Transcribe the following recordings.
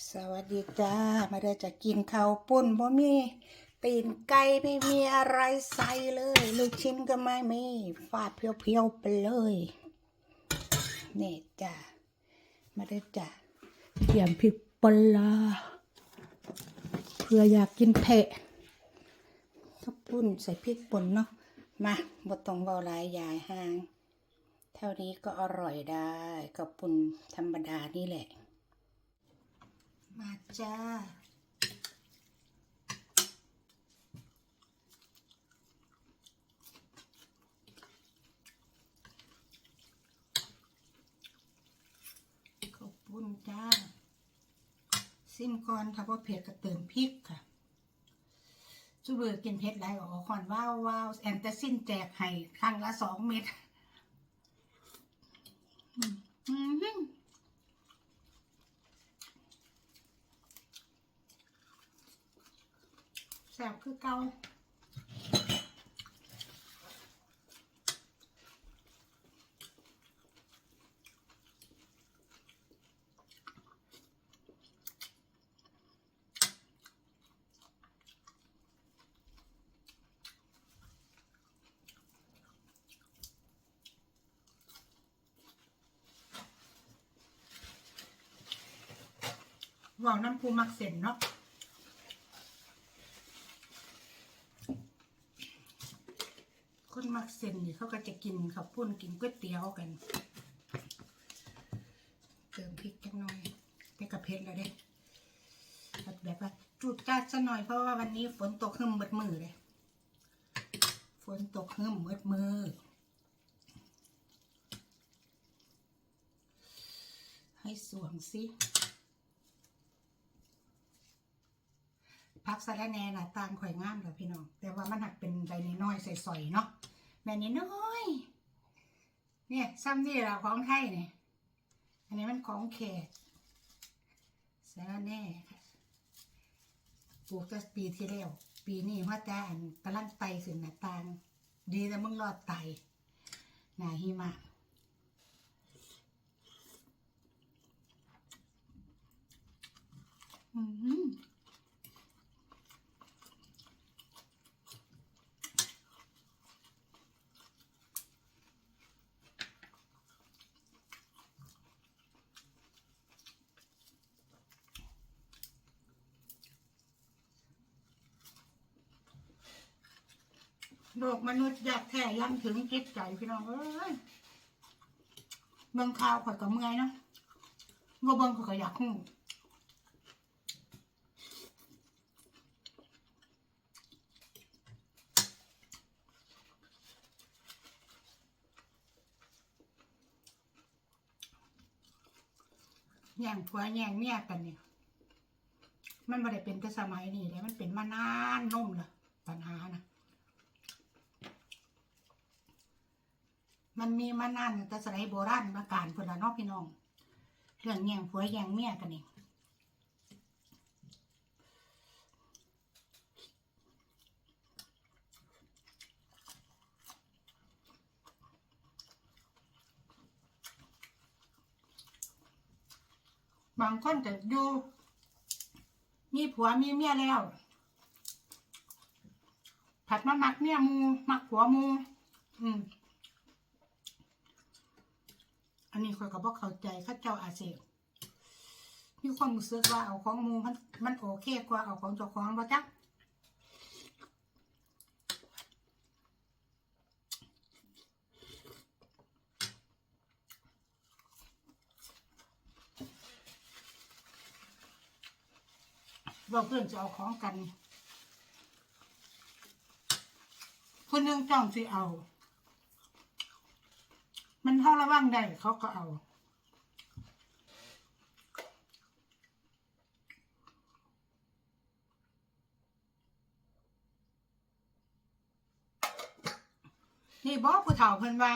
สวัสดีจ้า มาได้จะกินข้าวปุ้นบ่มีตีนไก่ไม่มีอะไรใส่เลย ลูกชิ้นก็ไม่มีฟาดเพียวๆไปเลยนี่จ้ามาได้จ้าเตรียมพริกปลาเพื่ออยากกินเผ็ดข้าวปุ้นใส่พริกป่นเนาะมาบ่ต้องเบาลายยายห่าง เท่านี้ก็อร่อยได้ข้าวปุ้นธรรมดานี่แหละ มาจ้า ขอบคุณจ้า ซิมก่อนถ้าว่าเผ็ดก็เติมพริกค่ะจูเบอกินเผ็ดไรก็ออกคอนว้าวว้าวแอนตาซินแจกให้ครั้งละสองเม็ดอืมอืม แสบคือเกาว่าวน้ำปูมักเส้นเนาะ คน มักเส้นนี่เขาก็จะกินข้าวปุ้นกินก๋วยเตี๋ยวกัน เติมพริกจังหน่อยแต่กระเพ็ดแล้วเด้แบบว่าจุดจ้าซะหน่อยเพราะว่าวันนี้ฝนตกหึมเบิดมือเลยฝนตกหึมเบิดมือ ให้สวมสิพักสะระแหน่นะตามข่อยงามแล้วพี่น้อง แต่ว่ามันหักเป็นใบน้อยๆใส่ๆเนาะ ใบน้อยเนี่ยซ้ำนี่เราของไทยเนี่ยอันนี้มันของเขตสารแน่ค่ะปลูกก็ปีที่แล้ว ปีนี้ว่าแต่อันกำลังไตขึ้นหน้าต่าง ดีแต่มึงรอดไตหนาหิมะ อืม โลกมนุษย์อยากแท้ยันถึงจิตใจพี่น้องเอ้ยเบิ่งข่าวข่อยก็เมื่อยเนาะว่าเบิ่งข่อยก็อยากหูแย่งผัวแย่งเมียกันเนี่ย มันไม่ได้เป็นแต่สมัยนี้เลยมันเป็นมานานนุ่มละปัญหานะ มันมีมานานตั้งแต่สมัยโบราณมาการคนละนอกพี่น้อง เรื่องแย่งผัวแย่งเมียกันเองบางคนก็อยู่มีผัวมีเมียแล้ว ผัดมามักเมียหมู มักผัวหมู อืม อั นี้ข้อยก็บอกเข้าใจเข้าเจ้าอาเซียมีความรู้สึกว่าเอาของมูมันมันโอเคกว่าเอาของเจ้าของบ่จักว่าเพื่อนจะเอาของกัน คนหนึงจ้องสิเอา เท่าระว่างได้เขาก็เอานี่บอกผู้เฒ่าเพิ่นว่า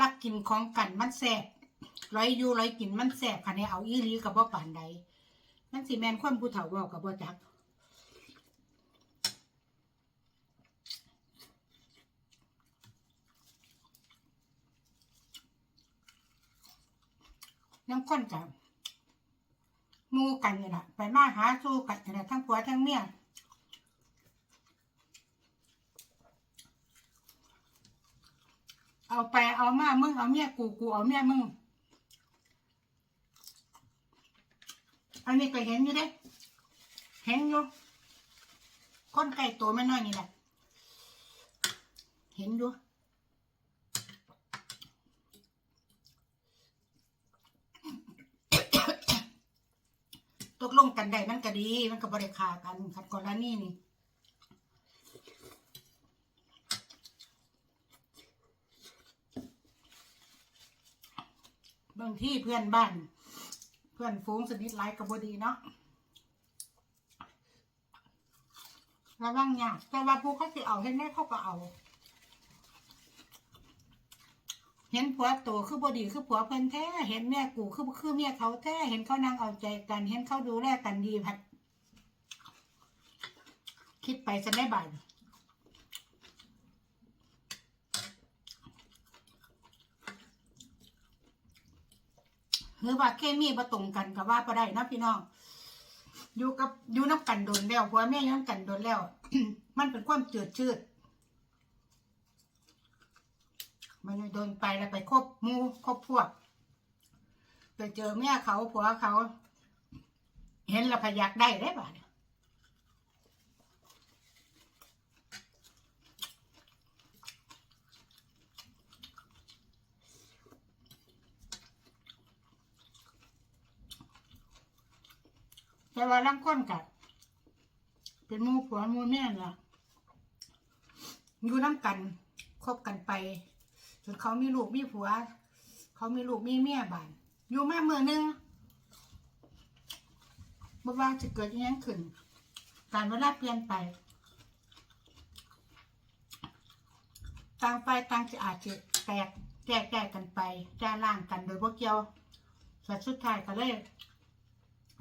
รักกินของกันมันแสบร้อยอยู่ร้อยกินมันแสบคันนี้เอาอีหลีกับบ่ปานใดมันสิแมนความผู้เฒ่าเว้ากับบ่จัก น้ำข้นกันมูกันนี่แหละไปมาหาสู้กันนี่แหละทั้งผัวทั้งเมียเอาไปเอามามึงเอาเมียกูกูเอาเมียมึงอันนี้ก็เห็นอยู่เด้ เห็นอยู่คนไก่ตัวไม่น้อยนี่แหละ เห็นอยู่ ตกลงกันได้มันก็ดี มันก็บริคากันขัดกรณีนี่บางที่เพื่อนบ้าน เพื่อนฟุ้งสนิทไลายกับบดีเนาะระวังยากแต่ว่าผู้เขาสิเอาเห็นได้เขาก็เอา เห็นผัวโตคือบดีคือผัวเพิ่นแท้เห็นแม่กูคือคือเมียเขาแท้เห็นเขานั่งเอาใจกัน เห็นเขาดูแลกันดีพัดคิดไปจะได้บ่ายหรือว่าเคมีบ่ตรงกันกับว่าบ่ได้นะพี่น้องอยู่กับอยู่น้ำกันโดนแล้วผัวแม่ยู่น้ำกันโดนแล้ว มันเป็นความเจืดชืด มันโดนไปแล้วไปคบมูคบพวก ไปเจอแม่เขาผัวเขา เห็นแล้วพยักได้ได้ป่ะเนี่ยแต่ว่าลังค้นกับเป็นมูผัวมูแม่ล่ะอยู่น้ำกันคบกันไป จนเขามีลูกมีผัว เขามีลูกมีเมียบานอยู่มาเมื่อนึงบ่ว่าจะเกิดอิหยังขึ้น การเวลาเปลี่ยนไป ต่างฝ่ายต่างจะอาจจะแตกแยกแยกกันไปแจ้ล่างกันโดยพวกเกี่ยวสุดสุดท้ายก็เลย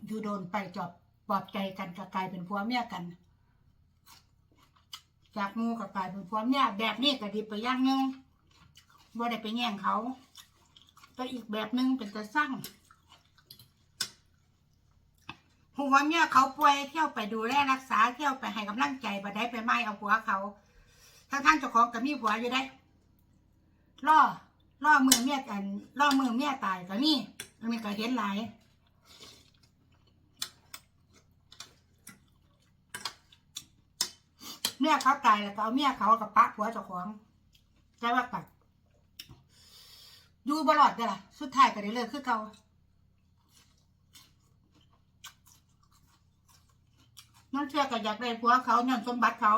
อยู่โดนไปจอบปลอบใจกันก็กลายเป็นผัวเมียกัน จากหมูก็กลายเป็นผัวเมียแบบนี้ก็ดีไปอย่างหนึง บ่ได้ไปแย่งเขาแต่อีกแบบหนึงเป็นจะสร้างหัวเมียเขาป่วยเที่ยวไปดูแลรักษาเที่ยวไปให้กำลังใจบ่ได้ไปไม่เอาผัวเขาทั้งทั้งๆเจ้าของก็มีผัวอยู่ได้ล่อล่อมือเมียกันล่อมือเมียตายก็นี่มันมีก็เห็นหลายเมียเขาตายแล้วก็เอาเมียเขากับปะผัวเจ้าของแต่ว่ากัด อยู่บลอดเด้อล่ะ สุดท้ายก็ได้เลิกคือเก่าน้องเชื่อก็อยากได้ผัวเขาย้อนสมบัติเขา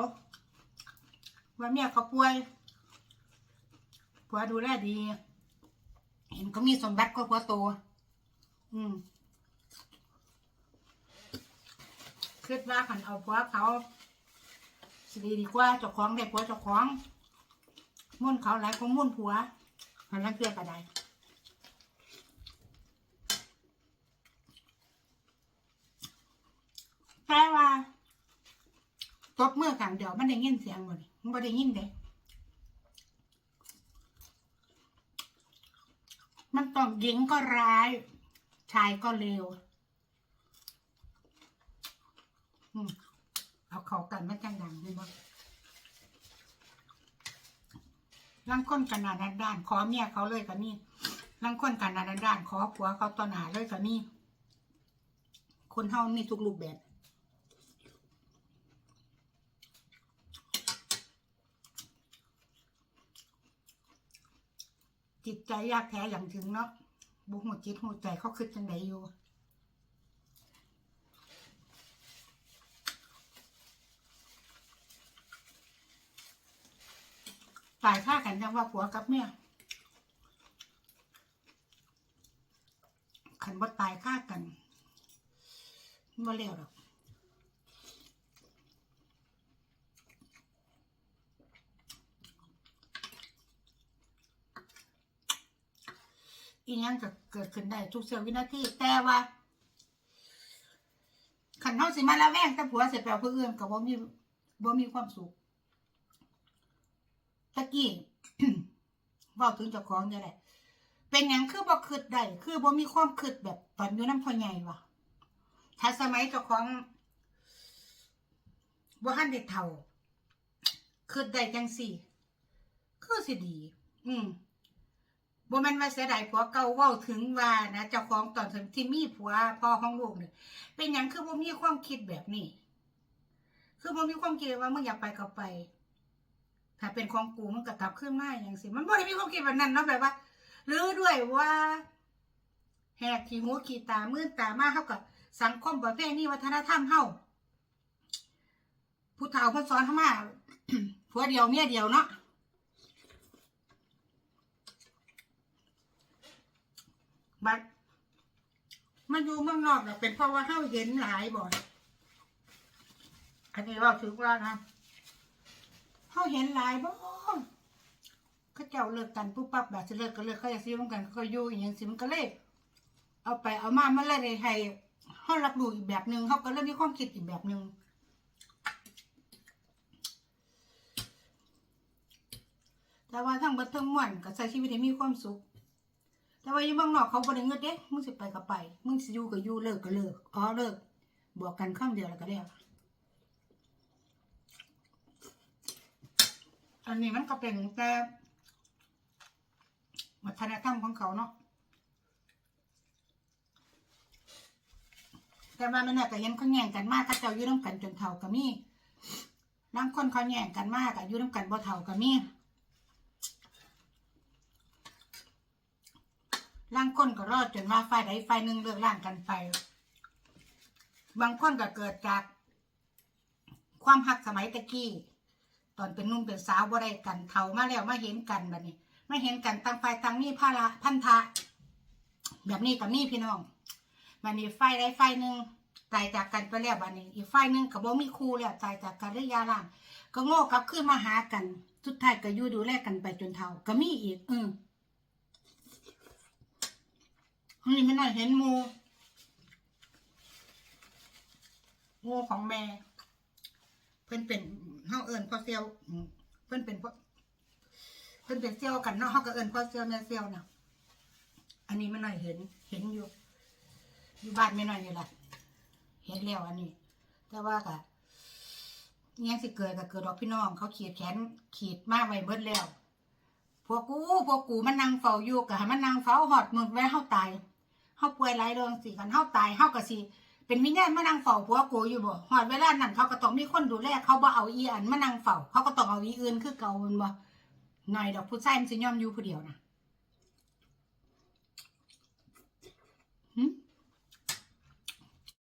ว่าเมียเขาป่วยผัวดูแลดี เห็นเขามีสมบัติก็ผัวโตอืมคิดว่าขันเอาผัวเขาสิดีดีกว่าเจ้าของได้ผัวเจ้าของมุ่นเขาหลายก็มุ่นผัว มันนั่นเกลือก็ได้แต่ว่าตบเมื่อขังเดียวมันได้ยินเสียงหมดมันไม่ได้ยินเด้มันต้องหญิงก็ร้าย ชายก็เลวเอาเขากันมาจังดังเลยบ่ ลังคนกันหนาด้านด้านขอเมียเขาเลยก็มีลังคนกันหนาด้านด้านขอผัวเขาตอนหนาเลยก็มีคนเฮามีทุกรูปแบบจิตใจยากแท้อย่างถึงเนาะบุหัวจิตหัวใจเขาคิดจังไดอยู่ ตายฆ่ากันยังว่าผัวกับเมียขันบ่ตายฆ่ากันบ่เลี้ยวหรอกอีหยังก็เกิดขึ้นได้ทุกเสี้ยววินาทีแต่ว่าขันเฮาสิมาละแวงแต่ผัวเสร็จแปลผู้อื่นก็บ่มีบ่มีความสุข ตะกี้ว่าถึงเจ้าของเนี่ยแหละ เป็นหยังคือบ่คิดได้คือบ่มีความคิดแบบตอนอยู่น้ำพ่อใหญ่วะถ้าสมัยเจ้าของบ่ทันได้เฒ่าคือได้จังสี่ คือสิดี อืมบ่แม่นว่าเสียดายผัวเก่าเว้าถึงว่านะเจ้าของตอนที่มีผัวพ่อของลูกเนี่ยเป็นหยังคือบ่มีความคิดแบบนี้ คือบ่มีความคิดว่ามึงอยากไปก็ไป ถ้าเป็นของกูมันก็กลับขึ้นมาอย่างสิ มันบ่ได้มีความคิดแบบนั้นเนาะแบบว่า หรือด้วยว่า แหกขี้หูขี้ตามื่นตามาเฮากับสังคมประเภทนี้วัฒนธรรมเฮาผู้เฒ่าเพิ่นสอนเฮามาผัวเดียวเมียเดียวเนาะบัดมาอยู่เมืองนอกน่ะเป็นเพราะว่าเฮาเห็นหลายบ่อยอันนี้ว่าถือว่านะ เฮาเห็นหลายบ่เขาเจ้าเลิกกันปุ๊บปั๊บแบบจะเลิกก็เลิกเขาอยากซื้อร่วมกันเขาก็อยู่อย่างนี้สิมันก็เลยเอาไปเอามามันเลยในไทยเขารับรู้อีกแบบหนึ่งเขาก็เริ่มมีความคิดอีกแบบหนึ่งแต่ว่าทั้งบัดทั้งมวลก็ใช้ชีวิตให้มีความสุข แต่ว่าอยู่เมืองนอกเขาบ่ได้เงินเด้มึงสิไปก็ไป มึงสิอยู่ก็อยู่เลิกก็เลิกอ๋อเลิก บอกกันคำเดียวแล้วก็แล้ อันนี้มันก็เป็นแต่วัฒนธรรมของเขาเนาะแต่ว่ามันน่ะก็เห็นเขาแย่งกันมากเขาเจ้าอยู่น้ำกันจนเท่าก็มีบางคนเขาแย่งกันมากอายุน้ำกันบ่เท่าก็มีล่างคนก็รอดจนว่าฝ่ายใดฝ่ายหนึ่งเลิกล่างกันไปบางคนก็เกิดจากความหักสมัยตะกี้ อนเป็นนุ่มเป็นสาวบ่ได้กันเท่ามาแล้วมาเห็นกันแบบนี้ไม่เห็นกันต่างฝ่ายต่างมีภาระพันธะแบบนี้กับมีพี่น้องบันนี้ไฟใดไฟหนึ่งตายจากกันไปแล้วบันนี้ อีกไฟหนึ่งกับบ่มีครูแล้วตายจากกันได้ยาล่างก็โง่กับขึ้นมาหากัน สุดท้ายก็อยู่ดูแลกันไปจนเท่าก็มีอีกอืมนนี้ไม่น่าเห็นมูมูของแม่เพิ่อนเป็น เฮาเอิญพ่อเซียวเพิ่นเป็นพ่อเพิ่นเป็นเซียวกันเนาะเขาก็เอิ้นพ่อเซียวแม่เซียวนะอันนี้ไม่น่อยเห็น เห็นอยู่ อยู่บ้านไม่น่อยนี่แหละเห็นแล้วอันนี้ แต่ว่าก็ยังสิเกิดก็เกิดดอกพี่น้อง เขาขีดแขนขีดมากไว้เบิดแล้วพวกกูพวกกูมันนั่งเฝ้าอยู่ก็ให้มันนั่งเฝ้าหอดมือไว้เฮาตายเฮาป่วยหลายเรื่องสิคันเฮาตายเฮาก็สิ เป็นวิญญาณมานั่งเฝ้าผัวกูอยู่บ่หอดเวลานั้นเขาก็ต้องมีคนดูแลเขาบ่เอาอีอันมานั่งเฝ้าเขาก็ต้องเอาอีอื่นคือเก่ามันบ่หน่อยดอกผู้ชายมันสิยอมอยู่ผู้เดียวนะ